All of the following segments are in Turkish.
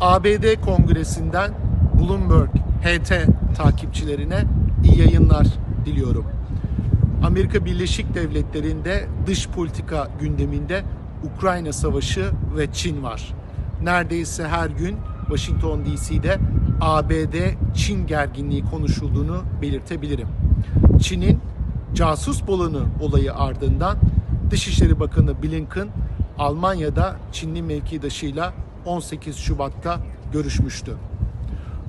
ABD Kongresi'nden Bloomberg HT takipçilerine iyi yayınlar diliyorum. Amerika Birleşik Devletleri'nde dış politika gündeminde Ukrayna Savaşı ve Çin var. Neredeyse her gün Washington DC'de ABD-Çin gerginliği konuşulduğunu belirtebilirim. Çin'in casus balonu olayı ardından Dışişleri Bakanı Blinken Almanya'da Çinli mevkidaşıyla 18 Şubat'ta görüşmüştü.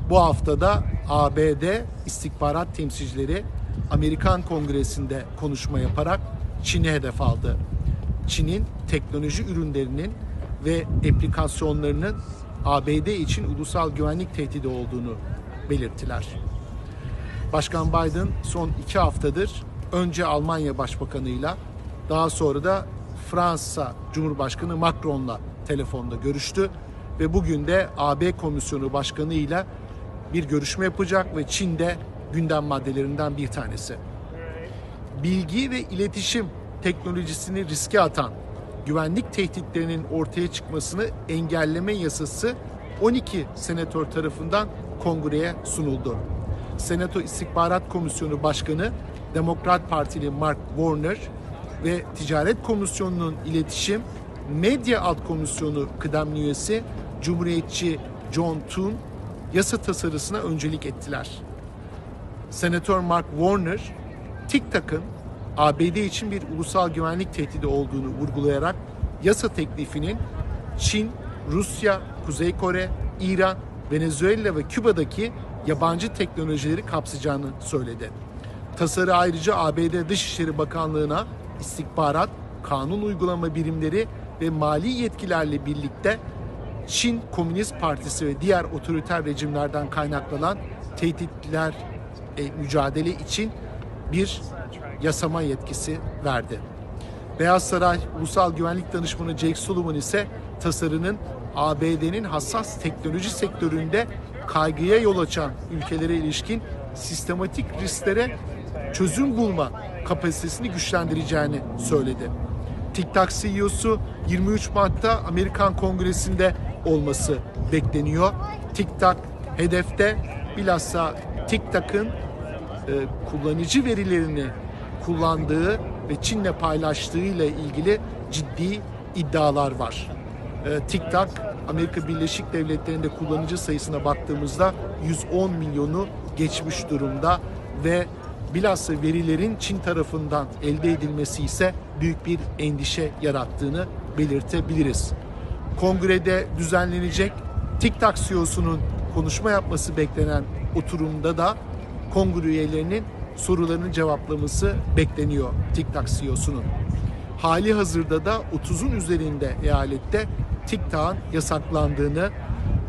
Bu haftada ABD istihbarat temsilcileri Amerikan Kongresi'nde konuşma yaparak Çin'i hedef aldı. Çin'in teknoloji ürünlerinin ve aplikasyonlarının ABD için ulusal güvenlik tehdidi olduğunu belirttiler. Başkan Biden son iki haftadır önce Almanya Başbakanı'yla daha sonra da Fransa Cumhurbaşkanı Macron'la telefonda görüştü ve bugün de AB Komisyonu Başkanı ile bir görüşme yapacak ve Çin'de gündem maddelerinden bir tanesi. Bilgi ve iletişim teknolojisini riske atan güvenlik tehditlerinin ortaya çıkmasını engelleme yasası 12 senatör tarafından kongreye sunuldu. Senato İstihbarat Komisyonu Başkanı Demokrat Partili Mark Warner ve Ticaret Komisyonu'nun iletişim Medya Alt Komisyonu kıdemli üyesi Cumhuriyetçi John Thune yasa tasarısına öncelik ettiler. Senatör Mark Warner, TikTok'ın ABD için bir ulusal güvenlik tehdidi olduğunu vurgulayarak yasa teklifinin Çin, Rusya, Kuzey Kore, İran, Venezuela ve Küba'daki yabancı teknolojileri kapsayacağını söyledi. Tasarı ayrıca ABD Dışişleri Bakanlığı'na istihbarat, kanun uygulama birimleri ve mali yetkilerle birlikte Çin Komünist Partisi ve diğer otoriter rejimlerden kaynaklanan tehditler e, mücadele için bir yasama yetkisi verdi. Beyaz Saray Ulusal Güvenlik Danışmanı Jake Sullivan ise tasarının ABD'nin hassas teknoloji sektöründe kaygıya yol açan ülkelere ilişkin sistematik risklere çözüm bulma kapasitesini güçlendireceğini söyledi. TikTok CEO'su 23 Mart'ta Amerikan Kongresi'nde olması bekleniyor. TikTok hedefte bilhassa TikTok'ın e, kullanıcı verilerini kullandığı ve Çin'le paylaştığı ile ilgili ciddi iddialar var. E, TikTok Amerika Birleşik Devletleri'nde kullanıcı sayısına baktığımızda 110 milyonu geçmiş durumda ve bilhassa verilerin Çin tarafından elde edilmesi ise büyük bir endişe yarattığını belirtebiliriz. Kongrede düzenlenecek TikTok CEO'sunun konuşma yapması beklenen oturumda da kongre üyelerinin sorularını cevaplaması bekleniyor TikTok CEO'sunun. Hali hazırda da 30'un üzerinde eyalette TikTok'ın yasaklandığını,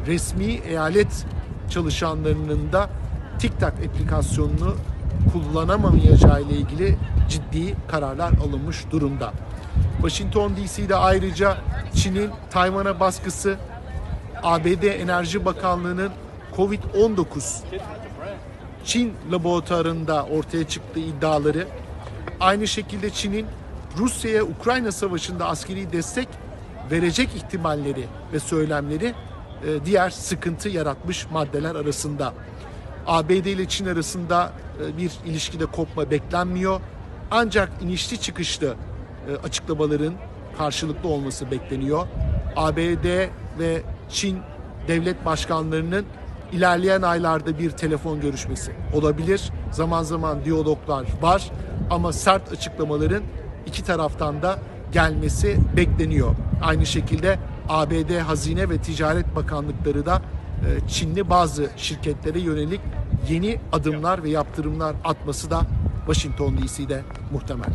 resmi eyalet çalışanlarının da TikTok aplikasyonunu kullanamamayacağı ile ilgili ciddi kararlar alınmış durumda. Washington DC'de ayrıca Çin'in Tayvan'a baskısı, ABD Enerji Bakanlığı'nın Covid-19 Çin laboratuvarında ortaya çıktığı iddiaları, aynı şekilde Çin'in Rusya'ya Ukrayna Savaşı'nda askeri destek verecek ihtimalleri ve söylemleri e, diğer sıkıntı yaratmış maddeler arasında. ABD ile Çin arasında e, bir ilişkide kopma beklenmiyor. Ancak inişli çıkışlı açıklamaların karşılıklı olması bekleniyor. ABD ve Çin devlet başkanlarının ilerleyen aylarda bir telefon görüşmesi olabilir. Zaman zaman diyaloglar var ama sert açıklamaların iki taraftan da gelmesi bekleniyor. Aynı şekilde ABD Hazine ve Ticaret Bakanlıkları da e, Çinli bazı şirketlere yönelik yeni adımlar ve yaptırımlar atması da Washington DC'de muhtemel.